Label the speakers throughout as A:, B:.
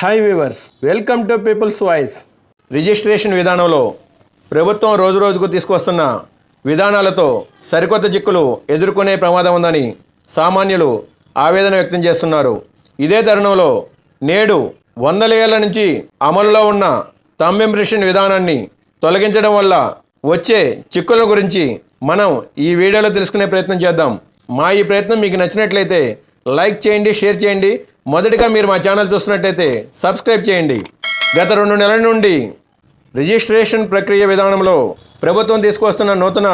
A: Hi viewers welcome to People's Voice registration విధానంలో ప్రభుత్వం రోజు రోజుకు తీసుకువస్తున్న విధానాలతో సరికొత్త చిక్కులు ఎదుర్కొనే ప్రమాదం ఉందని సామాన్యులు ఆవేదన వ్యక్తం చేస్తున్నారు. ఇదే తరుణంలో నేడు వందల ఏళ్ళ నుంచి అమలులో ఉన్న థంబ్ విధానాన్ని తొలగించడం వల్ల వచ్చే చిక్కుల గురించి మనం ఈ వీడియోలో తెలుసుకునే ప్రయత్నం చేద్దాం. మా ఈ ప్రయత్నం మీకు నచ్చినట్లయితే లైక్ చేయండి షేర్ చేయండి మొదటిగా మీరు మా ఛానల్ చూస్తున్నట్టయితే సబ్స్క్రైబ్ చేయండి. గత రెండు నెలల నుండి రిజిస్ట్రేషన్ ప్రక్రియ విధానంలో ప్రభుత్వం తీసుకొస్తున్న నూతన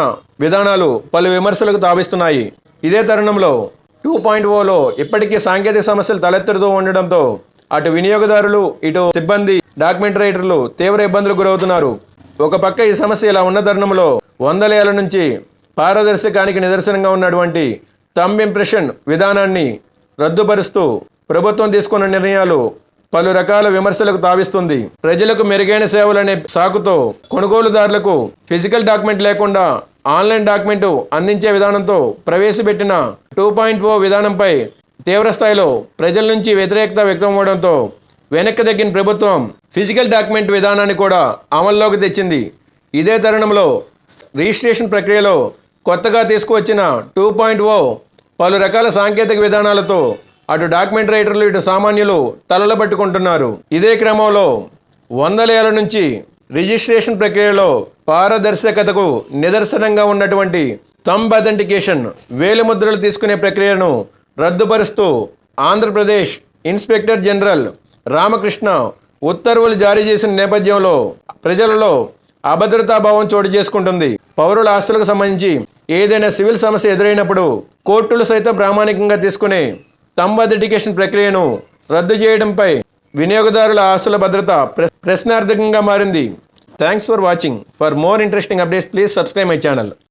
A: విధానాలు పలు విమర్శలకు తావిస్తున్నాయి. ఇదే తరుణంలో టూ పాయింట్ ఓలో ఇప్పటికీ సాంకేతిక సమస్యలు తలెత్తుతూ ఉండడంతో అటు వినియోగదారులు ఇటు సిబ్బంది డాక్యుమెంట్ రైటర్లు తీవ్ర ఇబ్బందులకు గురవుతున్నారు. ఒక పక్క ఈ సమస్య ఇలా ఉన్న తరుణంలో వందల ఏళ్ళ నుంచి పారదర్శకానికి నిదర్శనంగా ఉన్నటువంటి థంబ్ ఇంప్రెషన్ విధానాన్ని రద్దుపరుస్తూ ప్రభుత్వం తీసుకున్న నిర్ణయాలు పలు రకాల విమర్శలకు తావిస్తుంది. ప్రజలకు మెరుగైన సేవలనే సాకుతో కొనుగోలుదారులకు ఫిజికల్ డాక్యుమెంట్ లేకుండా ఆన్లైన్ డాక్యుమెంట్ అందించే విధానంతో ప్రవేశపెట్టిన టూ పాయింట్ ఓ విధానంపై తీవ్రస్థాయిలో ప్రజల నుంచి వ్యతిరేకత వ్యక్తం అవ్వడంతో వెనక్కి తగ్గిన ప్రభుత్వం ఫిజికల్ డాక్యుమెంట్ విధానాన్ని కూడా అమల్లోకి తెచ్చింది. ఇదే తరుణంలో రిజిస్ట్రేషన్ ప్రక్రియలో కొత్తగా తీసుకువచ్చిన టూ పాయింట్ ఓ పలు రకాల సాంకేతిక విధానాలతో అటు డాక్యుమెంట్ రైటర్లు ఇటు సామాన్యులు తలలు పట్టుకుంటున్నారు. ఇదే క్రమంలో వందల ఏళ్ళ నుంచి రిజిస్ట్రేషన్ ప్రక్రియలో పారదర్శకతకు నిదర్శనంగా ఉన్నటువంటి థంబ్ అథెంటికేషన్ వేలిముద్రలు తీసుకునే ప్రక్రియను రద్దుపరుస్తూ ఆంధ్రప్రదేశ్ ఇన్స్పెక్టర్ జనరల్ రామకృష్ణ ఉత్తర్వులు జారీ చేసిన నేపథ్యంలో ప్రజలలో అభద్రతాభావం చోటు చేసుకుంటుంది. పౌరుల ఆస్తులకు సంబంధించి ఏదైనా సివిల్ సమస్య ఎదురైనప్పుడు కోర్టులు సైతం ప్రామాణికంగా తీసుకునే తంబ్ అథెంటికేషన్ ప్రక్రియను రద్దు చేయడంపై వినియోగదారుల ఆస్తుల భద్రత ప్రశ్నార్థకంగా మారింది. Thanks for watching for more interesting updates please subscribe my channel